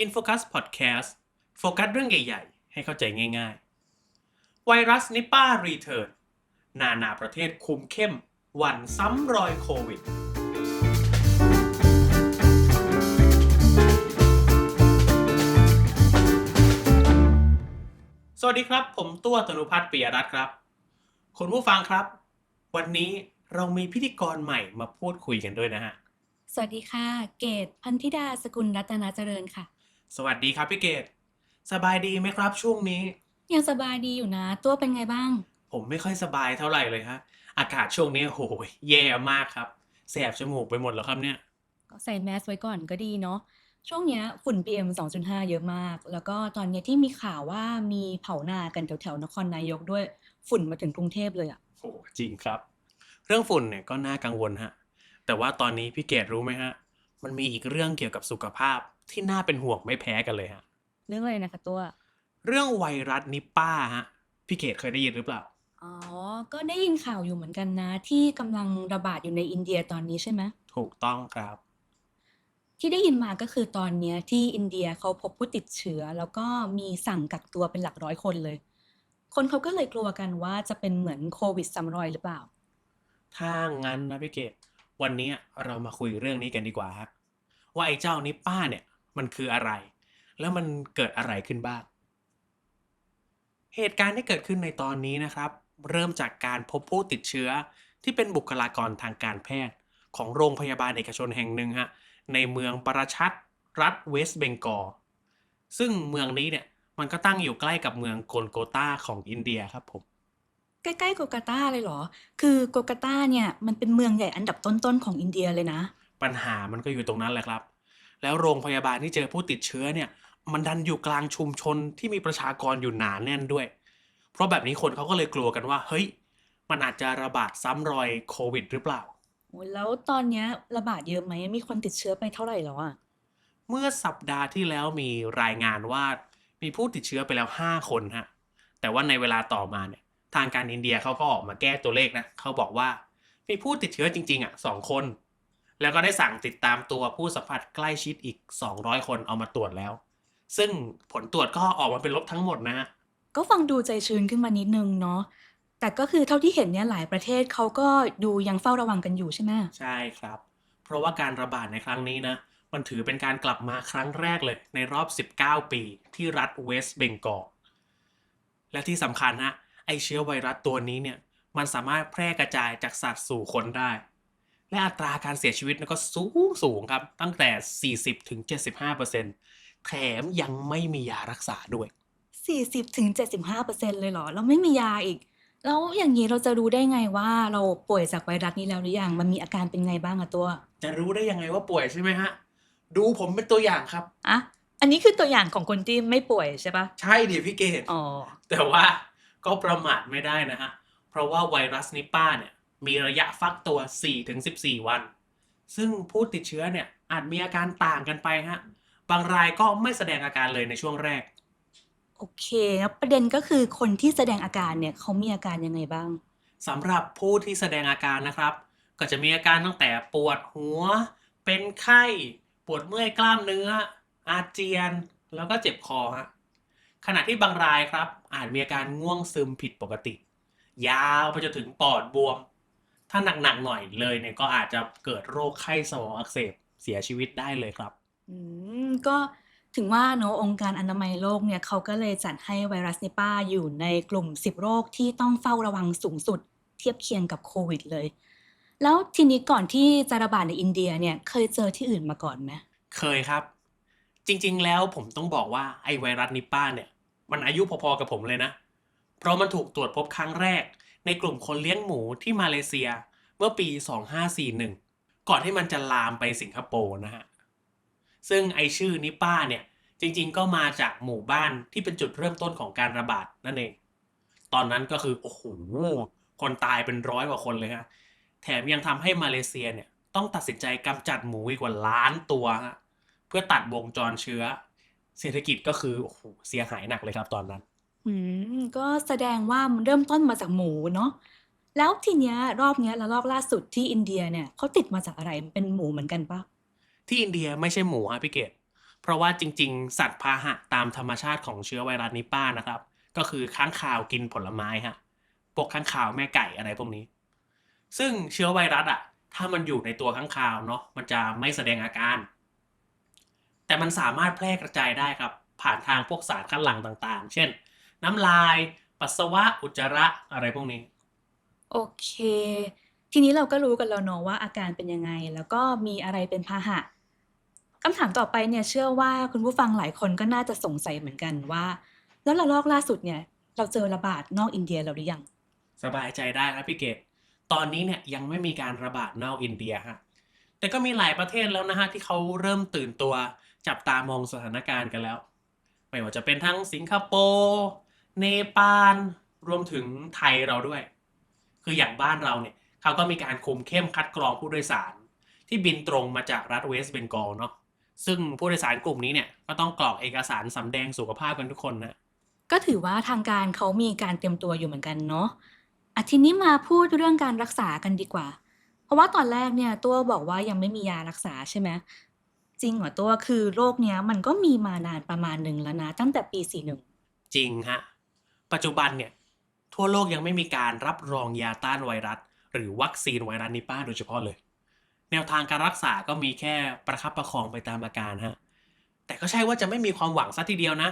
InFocus Podcast โฟกัสเรื่องใหญ่ ๆ ให้เข้าใจง่ายๆ ไวรัสนิป้ารีเทิร์นนานาประเทศคุมเข้มหวันซ้ำรอยโควิด สวัสดีครับ ผมตัวตนุพัฒน์ปิยรัตน์ครับ คุณผู้ฟังครับ วันนี้เรามีพิธีกรใหม่มาพูดคุยกันด้วยนะฮะ สวัสดีค่ะ เกตพันธิดาสกุลรัตนาเจริญค่ะ สวัสดีครับพี่เกดสบายดีไหมครับช่วงนี้ ยังสบายดีอยู่นะ ตัวเป็นไงบ้าง ผมไม่ค่อยสบายเท่าไหร่เลยฮะ อากาศช่วงนี้โหยแย่มากครับ แสบจมูกไปหมดแล้วครับเนี่ย ก็ใส่แมสไว้ก่อนก็ดีเนาะช่วงเนี้ยฝุ่น PM 2.5 เยอะมาก แล้วก็ตอนเนี้ยที่มีข่าวว่ามีเผานากันแถวๆนครนายกด้วยฝุ่นมาถึงกรุงเทพเลยอะโอ้จริงครับ เรื่องฝุ่นเนี่ยก็น่ากังวลฮะ แต่ว่าตอนนี้พี่เกดรู้ไหมฮะ มันมีอีกเรื่องเกี่ยวกับสุขภาพ ที่น่าเป็นห่วงไม่แพ้กันเลยฮะ เรื่องอะไรนะคะตัว เรื่องไวรัสนิป้าฮะพี่เกดเคยได้ยินหรือเปล่า อ๋อ ก็ได้ยินข่าวอยู่เหมือนกันนะ ที่กำลังระบาดอยู่ในอินเดียตอนนี้ใช่ไหมถูกต้องครับ ที่ได้ยินมาก็คือตอนเนี้ยที่อินเดียเขาพบผู้ติดเชื้อ แล้วก็มีสั่งกักตัวเป็นหลักร้อยคนเลย คนเขาก็เลยกลัวกันว่าจะเป็นเหมือนโควิดซ้ำรอยหรือเปล่า ถ้างั้นนะพี่เกดวันนี้เรามาคุยเรื่องนี้กันดีกว่าครับว่าไอ้เจ้านิป้าเนี่ย มันคืออะไร แล้วมันเกิดอะไรขึ้นบ้าง เหตุการณ์ที่เกิดขึ้นในตอนนี้นะครับ เริ่มจากการพบผู้ติดเชื้อที่เป็นบุคลากรทางการแพทย์ ของโรงพยาบาลเอกชนแห่งหนึ่งฮะในเมืองปราชัดรัฐเวสต์เบงกอลซึ่งเมืองนี้เนี่ยมันก็ตั้งอยู่ใกล้กับเมืองโกลโกตาของอินเดียครับผมใกล้ๆโกกาตาเลยเหรอ คือโกกาตาเนี่ยมันเป็นเมืองใหญ่อันดับต้นๆของอินเดียเลยนะ ปัญหามันก็อยู่ตรงนั้นแหละครับ แล้วโรงพยาบาลที่เจอผู้ติดเชื้อเนี่ย มันดันอยู่กลางชุมชนที่มีประชากรอยู่หนาแน่นด้วย เพราะแบบนี้คนเขาก็เลยกลัวกันว่า เฮ้ย มันอาจจะระบาดซ้ำรอยโควิดหรือเปล่าโอ้ยแล้วตอนเนี้ยระบาดเยอะไหมมีคนติดเชื้อไปเท่าไหร่แล้วอะเมื่อสัปดาห์ที่แล้วมีรายงานว่ามีผู้ติดเชื้อไปแล้ว 5 คนฮะ แต่ว่าในเวลาต่อมาเนี่ย ทางการอินเดียเขาก็ออกมาแก้ตัวเลขนะเขาบอกว่ามีผู้ติดเชื้อจริงๆอะสองคน แล้วก็ได้สั่งติดตามตัวผู้สัมผัสใกล้ชิดอีก 200 คนเอามาตรวจแล้ว ซึ่งผลตรวจก็ออกมาเป็นลบทั้งหมดนะฮะก็ฟังดูใจชื้นขึ้นมานิดนึงเนาะแต่ก็คือเท่าที่เห็นเนี่ยหลายประเทศเขาก็ดูยังเฝ้าระวังกันอยู่ใช่ไหมใช่ครับ เพราะว่าการระบาดในครั้งนี้นะมันถือเป็นการกลับมาครั้งแรกเลยในรอบ 19 ปีที่รัฐเวสต์เบงกอลและที่สำคัญฮะไอเชื้อไวรัสตัวนี้เนี่ยมันสามารถแพร่กระจายจากสัตว์สู่คนได้ และอัตราการเสียชีวิตก็สูงสูงครับ ตั้งแต่ 40ถึง75%แถมยังไม่มียารักษาด้วย 40ถึง75เปอร์เซ็นต์เลยเหรอแล้วไม่มียาอีก แล้วอย่างนี้เราจะรู้ได้ไงว่าเราป่วยจากไวรัสนี้แล้วหรือยัง มันมีอาการเป็นไงบ้างอะตัว จะรู้ได้ยังไงว่าป่วยใช่ไหมฮะ ดูผมเป็นตัวอย่างครับอะอันนี้คือตัวอย่างของคนที่ไม่ป่วยใช่ปะใช่ดิพี่เกดอ๋อ แต่ว่าก็ประมาทไม่ได้นะฮะ เพราะว่าไวรัสนิป้าเนี่ย มีระยะฟักตัว 4-14 วัน ซึ่งผู้ติดเชื้อเนี่ยอาจมีอาการต่างกันไปฮะ บางรายก็ไม่แสดงอาการเลยในช่วงแรก โอเคแล้วประเด็นก็คือคนที่แสดงอาการเนี่ยเขามีอาการยังไงบ้างสำหรับผู้ที่แสดงอาการนะครับ ก็จะมีอาการตั้งแต่ปวดหัว เป็นไข้ ปวดเมื่อยกล้ามเนื้อ อาเจียน แล้วก็เจ็บคอฮะขณะที่บางรายครับอาจมีอาการง่วงซึมผิดปกติ ยาวไปจนถึงปอดบวม ถ้าหนักๆหน่อยเลยเนี่ยก็อาจจะเกิดโรคไข้สมองอักเสบเสียชีวิตได้เลยครับ อืมก็ถึงว่าเนอะองค์การอนามัยโลกเนี่ยเขาก็เลยจัดให้ไวรัสนิป้าอยู่ในกลุ่ม 10 โรคที่ต้องเฝ้าระวังสูงสุด เทียบเคียงกับโควิดเลย แล้วทีนี้ก่อนที่จะระบาดในอินเดียเนี่ยเคยเจอที่อื่นมาก่อนไหมเคยครับ จริงๆแล้วผมต้องบอกว่าไอไวรัสนิป้าเนี่ย มันอายุพอๆกับผมเลยนะ เพราะมันถูกตรวจพบครั้งแรก ในกลุ่มคนเลี้ยงหมูที่มาเลเซียเมื่อปี 2541 ก่อนที่มันจะลามไปสิงคโปร์นะฮะ ซึ่งไอชื่อนิป้าเนี่ย จริงๆก็มาจากหมู่บ้านที่เป็นจุดเริ่มต้นของการระบาดนั่นเอง ตอนนั้นก็คือ โอ้โห คนตายเป็นร้อยกว่าคนเลยฮะ แถมยังทำให้มาเลเซียเนี่ยต้องตัดสินใจกำจัดหมูอีกกว่าล้านตัวฮะเพื่อตัดวงจรเชื้อ เศรษฐกิจก็คือโอ้โหเสียหายหนักเลยครับตอนนั้น อืม ก็แสดงว่ามันเริ่มต้นมาจากหมูเนาะ แล้วทีเนี้ย รอบเนี้ยแล้วรอบล่าสุดที่อินเดียเนี่ยเขาติดมาจากอะไรเป็นหมูเหมือนกันปะที่อินเดียไม่ใช่หมูฮะพี่เกดเพราะว่าจริง ๆ สัตว์พาหะตามธรรมชาติของเชื้อไวรัสนิป้านะครับ ก็คือค้างคาวกินผลไม้ฮะพวกค้างคาวแม่ไก่อะไรพวกนี้ ซึ่งเชื้อไวรัสอะ ถ้ามันอยู่ในตัวค้างคาวเนาะมันจะไม่แสดงอาการ แต่มันสามารถแพร่กระจายได้ครับ ผ่านทางพวกสารคัดหลั่งต่างๆ เช่น น้ำลาย ปัสสาวะอุจจาระอะไรพวกนี้ โอเค ทีนี้เราก็รู้กันแล้วเนาะว่าอาการเป็นยังไง แล้วก็มีอะไรเป็นพาหะคำถามต่อไปเนี่ยเชื่อว่าคุณผู้ฟังหลายคนก็น่าจะสงสัยเหมือนกันว่า แล้วระลอกล่าสุดเนี่ย เราเจอระบาดนอกอินเดียแล้วหรือยัง สบายใจได้ครับพี่เกดตอนนี้เนี่ยยังไม่มีการระบาดนอกอินเดียฮะแต่ก็มีหลายประเทศแล้วนะฮะที่เขาเริ่มตื่นตัวจับตามองสถานการณ์กันแล้ว ไม่ว่าจะเป็นทั้งสิงคโปร์ เนปาลรวมถึงไทยเราด้วย คืออย่างบ้านเราเนี่ยเขาก็มีการคุมเข้มคัดกรองผู้โดยสาร ที่บินตรงมาจากรัฐเวสต์เบงกอลเนาะซึ่งผู้โดยสารกลุ่มนี้เนี่ยก็ต้องกรอกเอกสารสำแดงสุขภาพกันทุกคนนะก็ถือว่าทางการเขามีการเตรียมตัวอยู่เหมือนกันเนาะอะทีนี้มาพูดเรื่องการรักษากันดีกว่า เพราะว่าตอนแรกเนี่ยตัวบอกว่ายังไม่มียารักษาใช่ไหมจริงเหรอตัวคือโรคเนี้ยมันก็มีมานานประมาณหนึ่งแล้วนะ ตั้งแต่ปี41จริงฮะ ปัจจุบันเนี่ยทั่วโลกยังไม่มีการรับรองยาต้านไวรัส หรือวัคซีนไวรัสนิป้าโดยเฉพาะเลย แนวทางการรักษาก็มีแค่ประคับประคองไปตามอาการฮะแต่ก็ใช่ว่าจะไม่มีความหวังซะทีเดียวนะ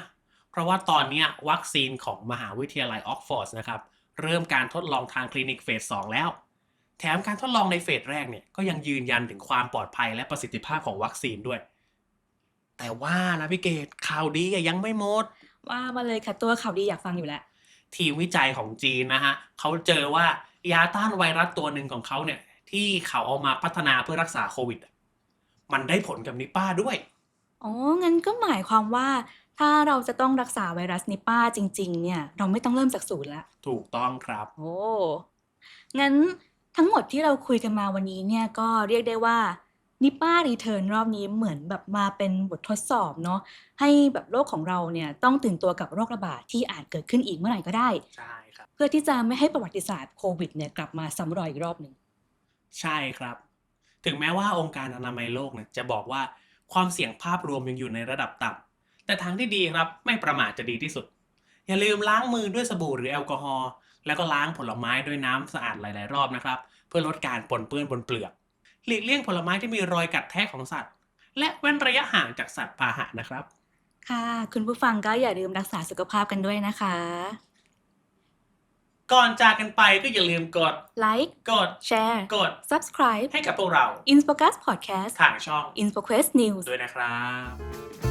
เพราะว่าตอนนี้วัคซีนของมหาวิทยาลัยออกฟอร์ดนะครับเริ่มการทดลองทางคลินิกเฟส 2 แล้ว แถมการทดลองในเฟสแรกเนี่ยก็ยังยืนยันถึงความปลอดภัยและประสิทธิภาพของวัคซีนด้วย แต่ว่านะพี่เกดข่าวดียังไม่หมด ว่ามาเลยค่ะตัวข่าวดีอยากฟังอยู่แล้ว ทีมวิจัยของจีนนะฮะเขาเจอว่ายาต้านไวรัสตัวหนึ่งของเขาเนี่ยที่เขาเอามาพัฒนาเพื่อรักษาโควิดอะมันได้ผลกับนิป้าด้วย อ๋อ งั้นก็หมายความว่า ถ้าเราจะต้องรักษาไวรัสนิป้าจริง ๆ เนี่ย เราไม่ต้องเริ่มจากศูนย์ละ ถูกต้องครับ โอ้ งั้นทั้งหมดที่เราคุยกันมาวันนี้เนี่ยก็เรียกได้ว่า นิป้ารีเทิร์นรอบนี้เหมือนแบบมาเป็นบททดสอบเนาะให้แบบโลกของเราเนี่ยต้องตื่นตัวกับโรคระบาดที่อาจเกิดขึ้นอีกเมื่อไหร่ก็ได้ใช่ครับเพื่อที่จะไม่ให้ประวัติศาสตร์โควิดเนี่ยกลับมาซ้ำรอยอีกรอบหนึ่งใช่ครับ ถึงแม้ว่าองค์การอนามัยโลกเนี่ยจะบอกว่าความเสี่ยงภาพรวมยังอยู่ในระดับต่ำแต่ทางที่ดีครับไม่ประมาทจะดีที่สุด อย่าลืมล้างมือด้วยสบู่หรือแอลกอฮอล์แล้วก็ล้างผลไม้ด้วยน้ำสะอาดหลาย ๆ รอบนะครับ เพื่อลดการปนเปื้อนบนเปลือก หลีกเลี่ยงผลไม้ที่มีรอยกัดแทะของสัตว์ และเว้นระยะห่างจากสัตว์พาหะนะครับ ค่ะ คุณผู้ฟังก็อย่าลืมรักษาสุขภาพกันด้วยนะคะ ก่อนจากกันไปก็อย่าลืมกด Like กด Share กด Subscribe ให้กับพวกเรา Infocast Podcast ทางช่อง InfoQuest News ด้วยนะครับ